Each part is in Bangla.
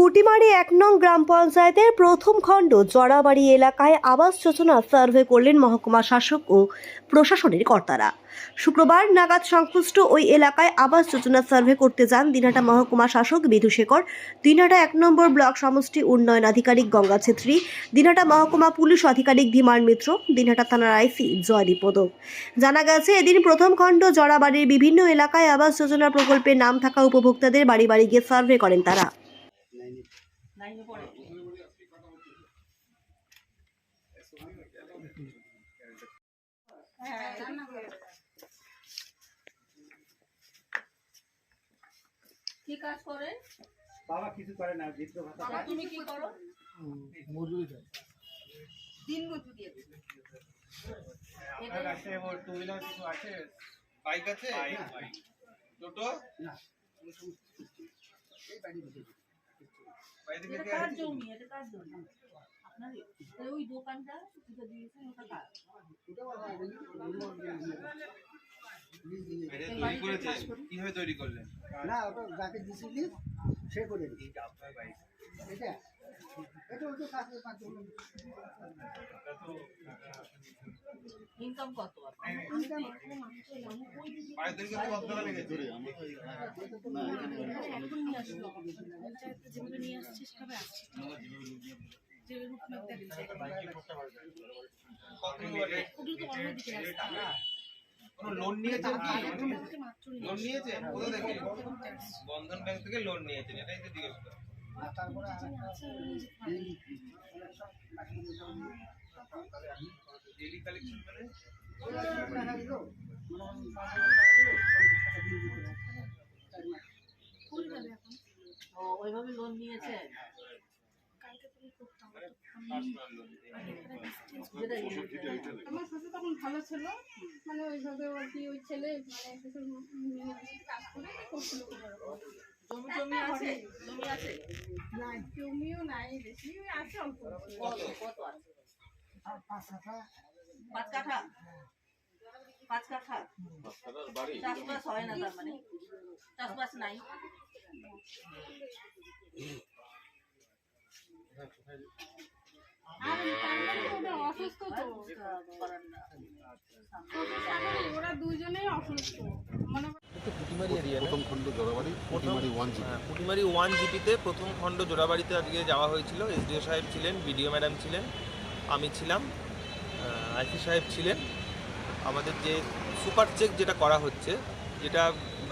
পুটিমারি এক নং গ্রাম পঞ্চায়েতের প্রথম খণ্ড জড়াবাড়ি এলাকায় আবাস যোজনা সার্ভে করলেন মহকুমা শাসক ও প্রশাসনের কর্তারা। শুক্রবার নাগাদ সংশ্লিষ্ট ওই এলাকায় আবাস যোজনা সার্ভে করতে যান দিনহাটা মহকুমা শাসক বিধু শেখর দিনহাটা এক নম্বর ব্লক সমষ্টি উন্নয়ন আধিকারিক গঙ্গা ছেত্রী, দিনহাটা মহকুমা পুলিশ আধিকারিক ধীমান মিত্র, দিনহাটা থানার আইসি জয়দীপ পদক জানা গেছে, এদিন প্রথম খণ্ড জড়াবাড়ির বিভিন্ন এলাকায় আবাস যোজনা প্রকল্পে নাম থাকা উপভোক্তাদের বাড়ি বাড়ি গিয়ে সার্ভে করেন তারা। কি কাজ করে? বাবা কিছু করে না বৃদ্ধ ভাতা। বাবা তুমি কি করো? মজুরি দেয়। দিন মজুরি আপনার কাছে ওর টু হুইলার কিছু আছে? বাইক আছে? টোটো? না। এটা থেকে কার জমি? এটা কার জমি? আপনার ওই দোকানটা যেটা দিয়েছেন ওটা কার? এটা তৈরি করেছে। কীভাবে তৈরি করলেন? না ওটা যাকে দিছিলি সে করে দিই এটা এটা ওই তো কাছে পাঁচ জন কোনো লোন নিয়েছেন লোন নিয়েছেন থেকে বন্ধন ব্যাংক থেকে লোন নিয়েছেন এটাই তো জিজ্ঞেস ডেইলি কালেকশন মানে ওইভাবে লোন নিয়েছে আমার শ্বশুর তখন ভালো ছিল মানে ওইভাবে আর কি ওই ছেলে মানে শ্বশুর কাজ করে, করছিল। জমি জমি আছে। জমি আছে? না জমিও নাই বেশি ওই আছে অল্প। কত কত আছে? পাঁচ কাঠা। পাঁচ কাঠা? চাষবাস হয় না তার মানে? চাষবাস নাই? ওরা অসুস্থ তো। করার না। শ্বশুর শাশুড়ি ওরা দুজনেই অসুস্থ। মানে প্রথম খণ্ড জড়াবাড়ি পুটিমারি ওয়ান পুটিমারি ওয়ান জিপিতে প্রথম খণ্ড জোড়াবাড়িতে আজকে যাওয়া হয়েছিল। এসডিও সাহেব ছিলেন বিডিও ম্যাডাম ছিলেন আমি ছিলাম আইসি সাহেব ছিলেন। আমাদের যে সুপার চেক যেটা করা হচ্ছে যেটা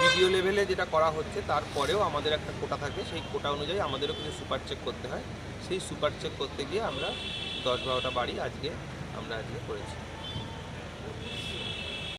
বিডিও লেভেলে যেটা করা হচ্ছে তারপরেও আমাদের একটা কোটা থাকে। সেই কোটা অনুযায়ী আমাদেরও কিছু সুপার চেক করতে হয়। সেই সুপার চেক করতে গিয়ে আমরা দশ বারোটা বাড়ি আজকে আমরা আজকে করেছি।